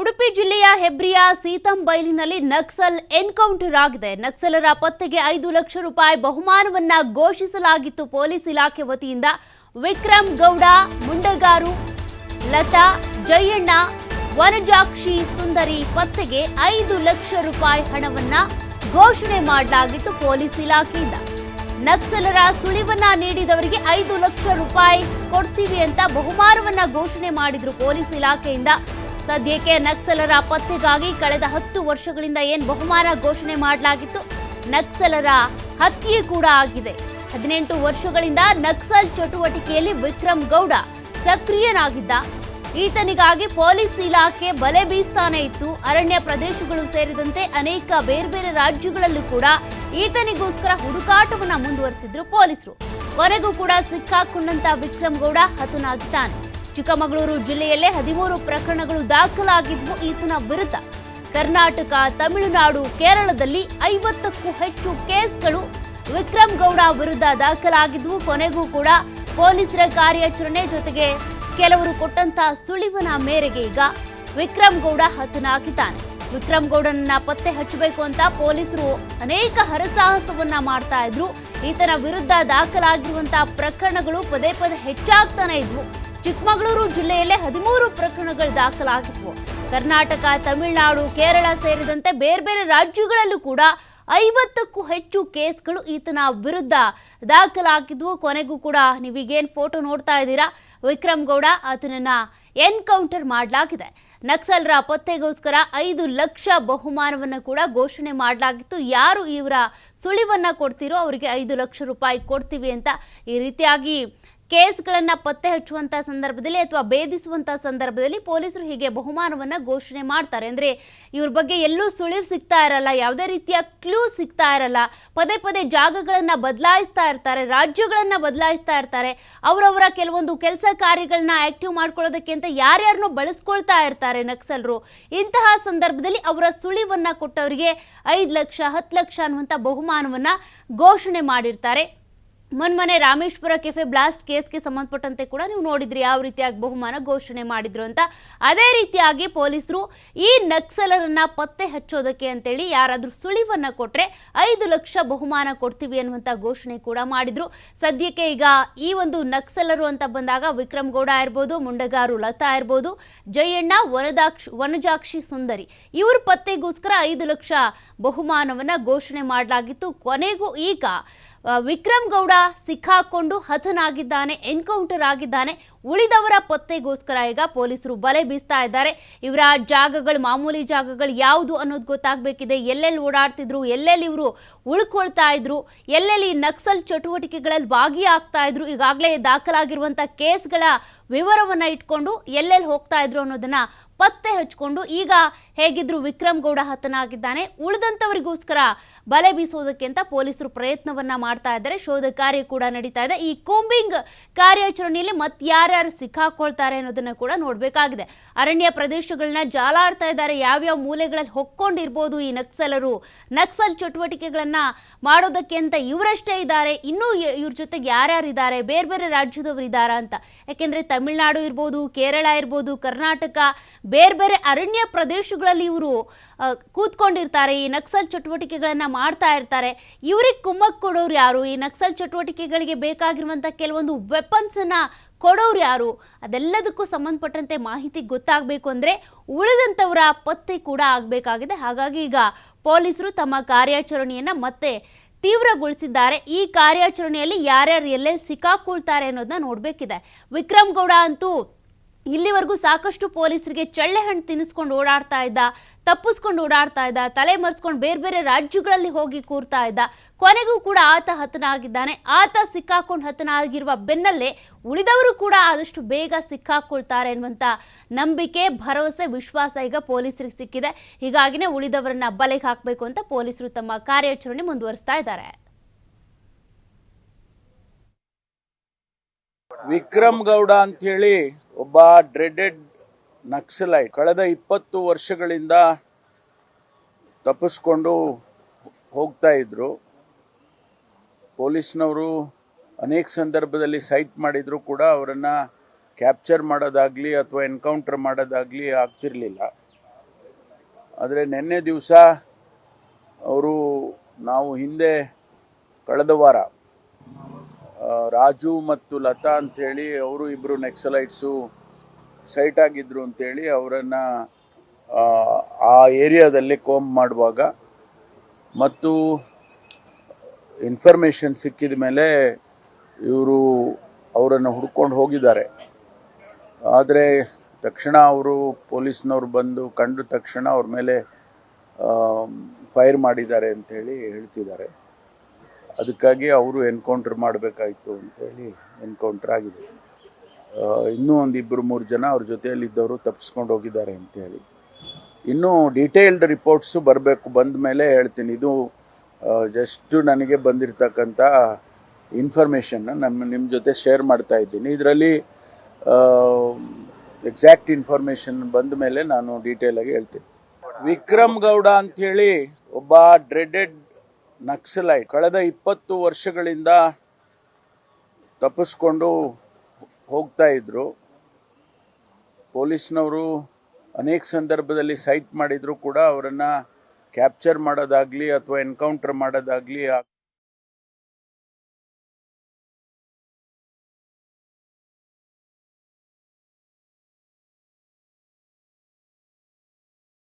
ಉಡುಪಿ ಜಿಲ್ಲೆಯ ಹೆಬ್ರಿಯ ಸೀತಂಬೈಲಿನಲ್ಲಿ ನಕ್ಸಲ್ ಎನ್ಕೌಂಟರ್ ಆಗಿದೆ. ನಕ್ಸಲರ ಪತ್ತೆಗೆ ಐದು ಲಕ್ಷ ರೂಪಾಯಿ ಬಹುಮಾನವನ್ನ ಘೋಷಿಸಲಾಗಿತ್ತು ಪೊಲೀಸ್ ಇಲಾಖೆ ವತಿಯಿಂದ. ವಿಕ್ರಮ್ ಗೌಡ, ಮುಂಡಗಾರು, ಲತಾ, ಜಯಣ್ಣ, ವನಜಾಕ್ಷಿ ಸುಂದರಿ ಪತ್ತೆಗೆ ಐದು ಲಕ್ಷ ರೂಪಾಯಿ ಹಣವನ್ನ ಘೋಷಣೆ ಮಾಡಲಾಗಿತ್ತು ಪೊಲೀಸ್ ಇಲಾಖೆಯಿಂದ. ನಕ್ಸಲರ ಸುಳಿವನ್ನ ನೀಡಿದವರಿಗೆ ಐದು ಲಕ್ಷ ರೂಪಾಯಿ ಕೊಡ್ತೀವಿ ಅಂತ ಬಹುಮಾನವನ್ನ ಘೋಷಣೆ ಮಾಡಿದ್ರು ಪೊಲೀಸ್ ಇಲಾಖೆಯಿಂದ. ಸದ್ಯಕ್ಕೆ ನಕ್ಸಲರ ಪತ್ತೆಗಾಗಿ ಕಳೆದ ಹತ್ತು ವರ್ಷಗಳಿಂದ ಏನ್ ಬಹುಮಾನ ಘೋಷಣೆ ಮಾಡಲಾಗಿತ್ತು? ನಕ್ಸಲರ ಹತ್ಯೆ ಕೂಡ ಆಗಿದೆ. ಹದಿನೆಂಟು ವರ್ಷಗಳಿಂದ ನಕ್ಸಲ್ ಚಟುವಟಿಕೆಯಲ್ಲಿ ವಿಕ್ರಮ್ ಗೌಡ ಸಕ್ರಿಯನಾಗಿದ್ದ. ಈತನಿಗಾಗಿ ಪೊಲೀಸ್ ಇಲಾಖೆ ಬಲೆ ಬೀಸ್ತಾನೆ ಇತ್ತು. ಅರಣ್ಯ ಪ್ರದೇಶಗಳು ಸೇರಿದಂತೆ ಅನೇಕ ಬೇರೆ ಬೇರೆ ರಾಜ್ಯಗಳಲ್ಲೂ ಕೂಡ ಈತನಿಗೋಸ್ಕರ ಹುಡುಕಾಟವನ್ನ ಮುಂದುವರಿಸಿದ್ರು ಪೊಲೀಸರು. ಕೊನೆಗೂ ಕೂಡ ಸಿಕ್ಕಾಕೊಂಡಂತ ವಿಕ್ರಮ್ ಗೌಡ ಹತನಾಗಿದ್ದಾನೆ. ಚಿಕ್ಕಮಗಳೂರು ಜಿಲ್ಲೆಯಲ್ಲೇ ಹದಿಮೂರು ಪ್ರಕರಣಗಳು ದಾಖಲಾಗಿದ್ವು ಈತನ ವಿರುದ್ಧ ಕರ್ನಾಟಕ, ತಮಿಳುನಾಡು, ಕೇರಳದಲ್ಲಿ ಐವತ್ತಕ್ಕೂ ಹೆಚ್ಚು ಕೇಸ್ಗಳು ವಿಕ್ರಮ್ ಗೌಡ ವಿರುದ್ಧ ದಾಖಲಾಗಿದ್ವು ಕೊನೆಗೂ ಕೂಡ ಪೊಲೀಸರ ಕಾರ್ಯಾಚರಣೆ ಜೊತೆಗೆ ಕೆಲವರು ಕೊಟ್ಟಂತಹ ಸುಳಿವನ ಮೇರೆಗೆ ಈಗ ವಿಕ್ರಮ್ ಗೌಡ ಹತನಾಗಿದ್ದಾನೆ. ವಿಕ್ರಮ್ ಗೌಡನನ್ನ ಪತ್ತೆ ಹಚ್ಚಬೇಕು ಅಂತ ಪೊಲೀಸರು ಅನೇಕ ಹರಸಾಹಸವನ್ನ ಮಾಡ್ತಾ ಇದ್ರು. ಈತನ ವಿರುದ್ಧ ದಾಖಲಾಗಿರುವಂತಹ ಪ್ರಕರಣಗಳು ಪದೇ ಪದೇ ಹೆಚ್ಚಾಗ್ತಾನೆ ಇದ್ವು. ಚಿಕ್ಕಮಗಳೂರು ಜಿಲ್ಲೆಯಲ್ಲೇ ಹದಿಮೂರು ಪ್ರಕರಣಗಳು ದಾಖಲಾಗಿದ್ವು. ಕರ್ನಾಟಕ, ತಮಿಳುನಾಡು, ಕೇರಳ ಸೇರಿದಂತೆ ಬೇರೆ ಬೇರೆ ರಾಜ್ಯಗಳಲ್ಲೂ ಕೂಡ ಐವತ್ತಕ್ಕೂ ಹೆಚ್ಚು ಕೇಸ್ಗಳು ಈತನ ವಿರುದ್ಧ ದಾಖಲಾಗಿದ್ವು. ಕೊನೆಗೂ ಕೂಡ ನೀವೀಗೇನು ಫೋಟೋ ನೋಡ್ತಾ ಇದ್ದೀರಾ? ವಿಕ್ರಮ್ ಗೌಡ ಆತನನ್ನು ಎನ್ಕೌಂಟರ್ ಮಾಡಲಾಗಿದೆ. ನಕ್ಸಲ್ರ ಪತ್ತೆಗೋಸ್ಕರ ಐದು ಲಕ್ಷ ಬಹುಮಾನವನ್ನು ಕೂಡ ಘೋಷಣೆ ಮಾಡಲಾಗಿತ್ತು. ಯಾರು ಇವರ ಸುಳಿವನ್ನು ಕೊಡ್ತೀರೋ ಅವರಿಗೆ ಐದು ಲಕ್ಷ ರೂಪಾಯಿ ಕೊಡ್ತೀವಿ ಅಂತ ಈ ರೀತಿಯಾಗಿ ಕೇಸ್ಗಳನ್ನ ಪತ್ತೆ ಹಚ್ಚುವಂತ ಸಂದರ್ಭದಲ್ಲಿ ಅಥವಾ ಭೇದಿಸುವಂತ ಸಂದರ್ಭದಲ್ಲಿ ಪೊಲೀಸರು ಹೀಗೆ ಬಹುಮಾನವನ್ನ ಘೋಷಣೆ ಮಾಡ್ತಾರೆ. ಅಂದ್ರೆ ಇವ್ರ ಬಗ್ಗೆ ಎಲ್ಲೂ ಸುಳಿವು ಸಿಗ್ತಾ ಇರಲ್ಲ, ಯಾವುದೇ ರೀತಿಯ ಕ್ಲೂ ಸಿಗ್ತಾ ಇರಲ್ಲ. ಪದೇ ಪದೇ ಜಾಗಗಳನ್ನ ಬದಲಾಯಿಸ್ತಾ ಇರ್ತಾರೆ, ರಾಜ್ಯಗಳನ್ನ ಬದಲಾಯಿಸ್ತಾ ಇರ್ತಾರೆ. ಅವರವರ ಕೆಲವೊಂದು ಕೆಲಸ ಕಾರ್ಯಗಳನ್ನ ಆಕ್ಟಿವ್ ಮಾಡ್ಕೊಳ್ಳೋದಕ್ಕೆ ಅಂತ ಯಾರ್ಯಾರನ್ನೂ ಬಳಸ್ಕೊಳ್ತಾ ಇರ್ತಾರೆ ನಕ್ಸಲರು. ಇಂತಹ ಸಂದರ್ಭದಲ್ಲಿ ಅವರ ಸುಳಿವನ್ನ ಕೊಟ್ಟವರಿಗೆ ಐದು ಲಕ್ಷ, ಹತ್ತು ಲಕ್ಷ ಅನ್ನುವಂಥ ಬಹುಮಾನವನ್ನ ಘೋಷಣೆ ಮಾಡಿರ್ತಾರೆ. ಮೊನ್ಮೊನ್ನೆ ರಾಮೇಶ್ವರ ಕೆಫೆ ಬ್ಲಾಸ್ಟ್ ಕೇಸ್ಗೆ ಸಂಬಂಧಪಟ್ಟಂತೆ ಕೂಡ ನೀವು ನೋಡಿದ್ರಿ ಯಾವ ರೀತಿಯಾಗಿ ಬಹುಮಾನ ಘೋಷಣೆ ಮಾಡಿದ್ರು ಅಂತ. ಅದೇ ರೀತಿಯಾಗಿ ಪೊಲೀಸರು ಈ ನಕ್ಸಲರನ್ನ ಪತ್ತೆ ಹಚ್ಚೋದಕ್ಕೆ ಅಂತೇಳಿ ಯಾರಾದರೂ ಸುಳಿವನ್ನ ಕೊಟ್ರೆ ಐದು ಲಕ್ಷ ಬಹುಮಾನ ಕೊಡ್ತೀವಿ ಅನ್ನುವಂಥ ಘೋಷಣೆ ಕೂಡ ಮಾಡಿದ್ರು. ಸದ್ಯಕ್ಕೆ ಈಗ ಈ ಒಂದು ನಕ್ಸಲರು ಅಂತ ಬಂದಾಗ ವಿಕ್ರಮ್ ಗೌಡ ಇರ್ಬೋದು, ಮುಂಡಗಾರು ಲತಾ ಇರ್ಬೋದು, ಜಯಣ್ಣ ವನದಾಕ್ಷ ವನಜಾಕ್ಷಿ ಸುಂದರಿ ಇವ್ರ ಪತ್ತೆಗೋಸ್ಕರ ಐದು ಲಕ್ಷ ಬಹುಮಾನವನ್ನ ಘೋಷಣೆ ಮಾಡಲಾಗಿತ್ತು. ಕೊನೆಗೂ ಈಗ ವಿಕ್ರಮ್ ಗೌಡ ಸಿಕ್ಕಾಕೊಂಡು ಹತನಾಗಿದ್ದಾನೆ ಎನ್ಕೌಂಟರ್ ಆಗಿದ್ದಾನೆ. ಉಳಿದವರ ಪತ್ತೆಗೋಸ್ಕರ ಈಗ ಪೊಲೀಸರು ಬಲೆ ಬೀಸ್ತಾ ಇದ್ದಾರೆ. ಇವರ ಜಾಗಗಳು, ಮಾಮೂಲಿ ಜಾಗಗಳು ಯಾವುದು ಅನ್ನೋದು ಗೊತ್ತಾಗಬೇಕಿದೆ. ಎಲ್ಲೆಲ್ಲಿ ಓಡಾಡ್ತಿದ್ರು, ಎಲ್ಲೆಲ್ಲಿ ಇವರು ಉಳ್ಕೊಳ್ತಾ ಇದ್ರು, ಎಲ್ಲೆಲ್ಲಿ ನಕ್ಸಲ್ ಚಟುವಟಿಕೆಗಳಲ್ಲಿ ಭಾಗಿಯಾಗ್ತಾ ಇದ್ರು, ಈಗಾಗಲೇ ದಾಖಲಾಗಿರುವಂಥ ಕೇಸ್ಗಳ ವಿವರವನ್ನ ಇಟ್ಕೊಂಡು ಎಲ್ಲೆಲ್ಲಿ ಹೋಗ್ತಾ ಇದ್ರು ಅನ್ನೋದನ್ನ ಪತ್ತೆ ಹಚ್ಕೊಂಡು ಈಗ ಹೇಗಿದ್ರು ವಿಕ್ರಮ್ ಗೌಡ ಹತನಾಗಿದ್ದಾನೆ. ಉಳಿದಂಥವರಿಗೋಸ್ಕರ ಬಲೆ ಬೀಸೋದಕ್ಕೆ ಅಂತ ಪೊಲೀಸರು ಪ್ರಯತ್ನವನ್ನ ಮಾಡ್ತಾ ಇದ್ದಾರೆ. ಶೋಧ ಕಾರ್ಯ ಕೂಡ ನಡೀತಾ ಇದೆ. ಈ ಕೂಂಬಿಂಗ್ ಕಾರ್ಯಾಚರಣೆಯಲ್ಲಿ ಮತ್ತಾರ್ಯಾರು ಸಿಕ್ಕಾಕೊಳ್ತಾರೆ ಅನ್ನೋದನ್ನ ಕೂಡ ನೋಡಬೇಕಾಗಿದೆ. ಅರಣ್ಯ ಪ್ರದೇಶಗಳನ್ನ ಜಾಲಾಡ್ತಾ ಇದ್ದಾರೆ. ಯಾವ್ಯಾವ ಮೂಲೆಗಳಲ್ಲಿ ಹೊಕ್ಕೊಂಡಿರ್ಬೋದು ಈ ನಕ್ಸಲರು? ನಕ್ಸಲ್ ಚಟುವಟಿಕೆಗಳನ್ನ ಮಾಡೋದಕ್ಕೆ ಅಂತ ಇವರಷ್ಟೇ ಇದ್ದಾರೆ. ಇನ್ನೂ ಇವ್ರ ಜೊತೆಗೆ ಯಾರ್ಯಾರು ಇದ್ದಾರೆ ಬೇರೆ ಬೇರೆ ರಾಜ್ಯದವರು ಇದ್ದಾರಾ ಅಂತ. ಯಾಕೆಂದ್ರೆ ತಮಿಳುನಾಡು ಇರ್ಬೋದು, ಕೇರಳ ಇರ್ಬೋದು, ಕರ್ನಾಟಕ, ಬೇರೆ ಬೇರೆ ಅರಣ್ಯ ಪ್ರದೇಶಗಳಲ್ಲಿ ಇವರು ಕೂತ್ಕೊಂಡಿರ್ತಾರೆ. ಈ ನಕ್ಸಲ್ ಚಟುವಟಿಕೆಗಳನ್ನ ಮಾಡ್ತಾ ಇರ್ತಾರೆ. ಇವ್ರಿಗೆ ಕುಮ್ಮಕ್ ಕೊಡೋರು ಯಾರು? ಈ ನಕ್ಸಲ್ ಚಟುವಟಿಕೆಗಳಿಗೆ ಬೇಕಾಗಿರುವಂಥ ಕೆಲವೊಂದು ವೆಪನ್ಸ್ ಅನ್ನ ಕೊಡೋರು ಯಾರು? ಅದೆಲ್ಲದಕ್ಕೂ ಸಂಬಂಧಪಟ್ಟಂತೆ ಮಾಹಿತಿ ಗೊತ್ತಾಗಬೇಕು ಅಂದರೆ ಉಳಿದಂಥವರ ಪತ್ತೆ ಕೂಡ ಆಗಬೇಕಾಗಿದೆ. ಹಾಗಾಗಿ ಈಗ ಪೊಲೀಸರು ತಮ್ಮ ಕಾರ್ಯಾಚರಣೆಯನ್ನು ಮತ್ತೆ ತೀವ್ರಗೊಳಿಸಿದ್ದಾರೆ. ಈ ಕಾರ್ಯಾಚರಣೆಯಲ್ಲಿ ಯಾರ್ಯಾರು ಎಲ್ಲೆಲ್ಲಿ ಸಿಕ್ಕಾಕೊಳ್ತಾರೆ ಅನ್ನೋದನ್ನ ನೋಡಬೇಕಿದೆ. ವಿಕ್ರಮ್ ಗೌಡ ಅಂತೂ ಇಲ್ಲಿವರೆಗೂ ಸಾಕಷ್ಟು ಪೊಲೀಸರಿಗೆ ಚಳ್ಳೆ ಹಣ್ಣು ತಿನ್ನಿಸ್ಕೊಂಡು ಓಡಾಡ್ತಾ ಇದ್ದ, ತಪ್ಪಿಸ್ಕೊಂಡು ಓಡಾಡ್ತಾ ಇದ್ದ, ತಲೆ ಮರೆಸ್ಕೊಂಡು ಬೇರೆ ಬೇರೆ ರಾಜ್ಯಗಳಲ್ಲಿ ಹೋಗಿ ಕೂರ್ತಾ ಇದ್ದ, ಕೊನೆಗೂ ಕೂಡ ಆತ ಹತನಾಗಿದ್ದಾನೆ. ಆತ ಸಿಕ್ಕಾಕೊಂಡು ಹತನಾಗಿರುವ ಬೆನ್ನಲ್ಲೇ ಉಳಿದವರು ಕೂಡ ಆದಷ್ಟು ಬೇಗ ಸಿಕ್ಕಾಕೊಳ್ತಾರೆ ಅನ್ನುವಂಥ ನಂಬಿಕೆ, ಭರವಸೆ, ವಿಶ್ವಾಸ ಈಗ ಪೊಲೀಸರಿಗೆ ಸಿಕ್ಕಿದೆ. ಹೀಗಾಗಿನೇ ಉಳಿದವರನ್ನ ಬಲೆಗೆ ಹಾಕಬೇಕು ಅಂತ ಪೊಲೀಸರು ತಮ್ಮ ಕಾರ್ಯಾಚರಣೆ ಮುಂದುವರಿಸ್ತಾ ಇದ್ದಾರೆ. ವಿಕ್ರಮ್ ಗೌಡ ಅಂತ ಹೇಳಿ ಒಬ್ಬ ಡ್ರೆಡೆಡ್ ನಕ್ಸಲೈಟ್ ಕಳೆದ ಇಪ್ಪತ್ತು ವರ್ಷಗಳಿಂದ ತಪ್ಪಿಸ್ಕೊಂಡು ಹೋಗ್ತಾ ಇದ್ರು. ಪೊಲೀಸ್ನವರು ಅನೇಕ ಸಂದರ್ಭದಲ್ಲಿ ಸೈಟ್ ಮಾಡಿದ್ರು ಕೂಡ ಅವರನ್ನ ಕ್ಯಾಪ್ಚರ್ ಮಾಡೋದಾಗ್ಲಿ ಅಥವಾ ಎನ್ಕೌಂಟರ್ ಮಾಡೋದಾಗ್ಲಿ ಆಗ್ತಿರ್ಲಿಲ್ಲ. ಆದರೆ ನಿನ್ನೆ ದಿವಸ ಅವರು ನಾವು ಹಿಂದೆ ಕಳೆದ ವಾರ ರಾಜು ಮತ್ತು ಲತಾ ಅಂಥೇಳಿ ಅವರು ಇಬ್ಬರು ನೆಕ್ಸಲೈಟ್ಸು ಸೈಟ್ ಆಗಿದ್ರು ಅಂತೇಳಿ ಅವರನ್ನು, ಆ ಏರಿಯಾದಲ್ಲಿ ಕೋಮ್ ಮಾಡುವಾಗ ಮತ್ತು ಇನ್ಫಾರ್ಮೇಷನ್ ಸಿಕ್ಕಿದ ಮೇಲೆ ಇವರು ಅವರನ್ನು ಹುಡ್ಕೊಂಡು ಹೋಗಿದ್ದಾರೆ. ಆದರೆ ತಕ್ಷಣ ಅವರು ಪೊಲೀಸ್ನವ್ರು ಬಂದು ಕಂಡ ತಕ್ಷಣ ಅವ್ರ ಮೇಲೆ ಫೈರ್ ಮಾಡಿದ್ದಾರೆ ಅಂತೇಳಿ ಹೇಳ್ತಿದ್ದಾರೆ. ಅದಕ್ಕಾಗಿ ಅವರು ಎನ್ಕೌಂಟರ್ ಮಾಡಬೇಕಾಯಿತು ಅಂತೇಳಿ ಎನ್ಕೌಂಟರ್ ಆಗಿದೆ. ಇನ್ನೂ ಒಂದು ಇಬ್ಬರು ಮೂರು ಜನ ಅವ್ರ ಜೊತೆಯಲ್ಲಿದ್ದವರು ತಪ್ಪಿಸ್ಕೊಂಡು ಹೋಗಿದ್ದಾರೆ ಅಂತೇಳಿ ಇನ್ನೂ ಡೀಟೇಲ್ಡ್ ರಿಪೋರ್ಟ್ಸು ಬರಬೇಕು ಬಂದ ಮೇಲೆ ಹೇಳ್ತೀನಿ. ಇದು ಜಸ್ಟ್ ನನಗೆ ಬಂದಿರತಕ್ಕಂಥ ಇನ್ಫಾರ್ಮೇಷನ್ನ ನಮ್ಮ ನಿಮ್ಮ ಜೊತೆ ಶೇರ್ ಮಾಡ್ತಾ ಇದ್ದೀನಿ. ಇದರಲ್ಲಿ ಎಕ್ಸಾಕ್ಟ್ ಇನ್ಫಾರ್ಮೇಷನ್ ಬಂದ ಮೇಲೆ ನಾನು ಡೀಟೇಲ್ ಆಗಿ ಹೇಳ್ತೀನಿ. ವಿಕ್ರಮ್ ಗೌಡ ಅಂಥೇಳಿ ಒಬ್ಬ ಡ್ರೆಡೆಡ್ ನಕ್ಸಲೈಟ್ ಕಳೆದ ಇಪ್ಪತ್ತು ವರ್ಷಗಳಿಂದ ತಪ್ಪಿಸ್ಕೊಂಡು ಹೋಗ್ತಾ ಇದ್ರು. ಪೊಲೀಸ್ನವರು ಅನೇಕ ಸಂದರ್ಭದಲ್ಲಿ ಸೈಟ್ ಮಾಡಿದ್ರು ಕೂಡ ಅವರನ್ನ ಕ್ಯಾಪ್ಚರ್ ಮಾಡೋದಾಗ್ಲಿ ಅಥವಾ ಎನ್ಕೌಂಟರ್ ಮಾಡೋದಾಗ್ಲಿ